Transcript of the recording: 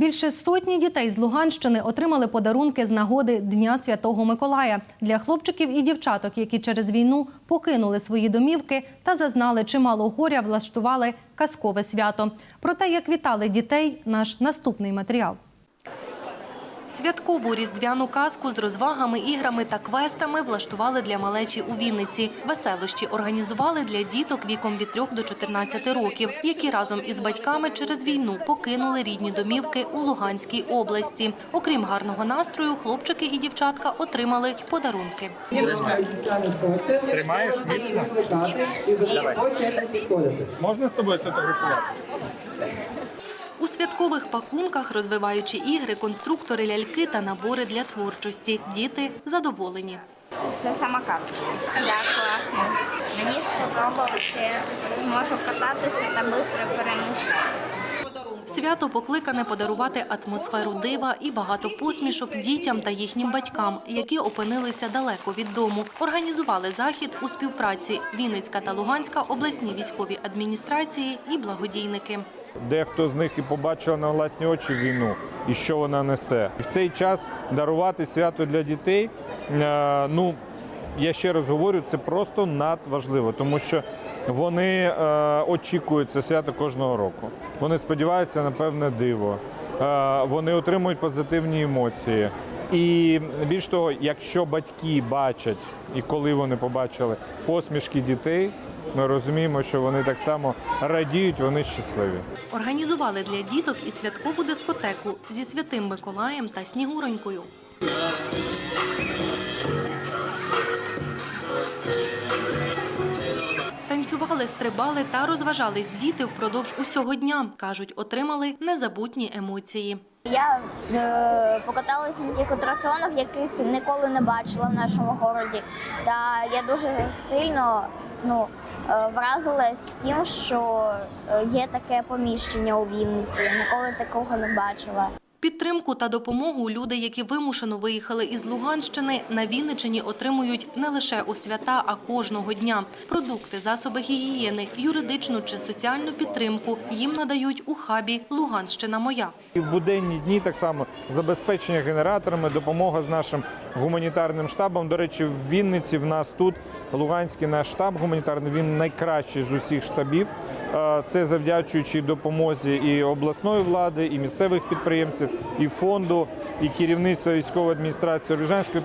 Більше сотні дітей з Луганщини отримали подарунки з нагоди Дня Святого Миколая для хлопчиків і дівчаток, які через війну покинули свої домівки та зазнали чимало горя, влаштували казкове свято. Про те, як вітали дітей, наш наступний матеріал. Святкову різдвяну казку з розвагами, іграми та квестами влаштували для малечі у Вінниці. Веселощі організували для діток віком від 3 до 14 років, які разом із батьками через війну покинули рідні домівки у Луганській області. Окрім гарного настрою, хлопчики і дівчатка отримали й подарунки. Тримаєш? Давай. Можна з тобою сфотографувати? Святкових пакунках, розвиваючи ігри, конструктори, ляльки та набори для творчості. Діти задоволені. Це самокат. Да, класно. Мені сподобалося, зможу кататися та швидко переміщатися. Свято покликане подарувати атмосферу дива і багато посмішок дітям та їхнім батькам, які опинилися далеко від дому. Організували захід у співпраці Вінницька та Луганська обласні військові адміністрації і благодійники. Дехто з них і побачив на власні очі війну і що вона несе. В цей час дарувати свято для дітей. е, Ну я ще раз говорю, це просто надважливо, тому що вони е, очікують це свято кожного року. Вони сподіваються на певне диво. Е, Вони отримують позитивні емоції. І більш того, якщо батьки бачать і коли вони побачили посмішки дітей, ми розуміємо, що вони так само радіють, вони щасливі. Організували для діток і святкову дискотеку зі святим Миколаєм та Снігуронькою. Танцювали, стрибали та розважались діти впродовж усього дня. кажуть, отримали незабутні емоції. Я е, покаталася на тих атракціонах, яких ніколи не бачила в нашому городі. Та я дуже сильно ну, е, вразилась тим, що е, є таке поміщення у Вінниці. Ніколи такого не бачила. Підтримку та допомогу люди, які вимушено виїхали із Луганщини, на Вінниччині отримують не лише у свята, а кожного дня. Продукти, засоби гігієни, юридичну чи соціальну підтримку їм надають у хабі Луганщина моя. І в буденні дні так само забезпечення генераторами, допомога з нашим гуманітарним штабом. До речі, в Вінниці в нас тут Луганський наш штаб гуманітарний. Він найкращий з усіх штабів. Це завдячуючи допомозі і обласної влади, і місцевих підприємців, і фонду, і керівництва військової адміністрації Ружанської.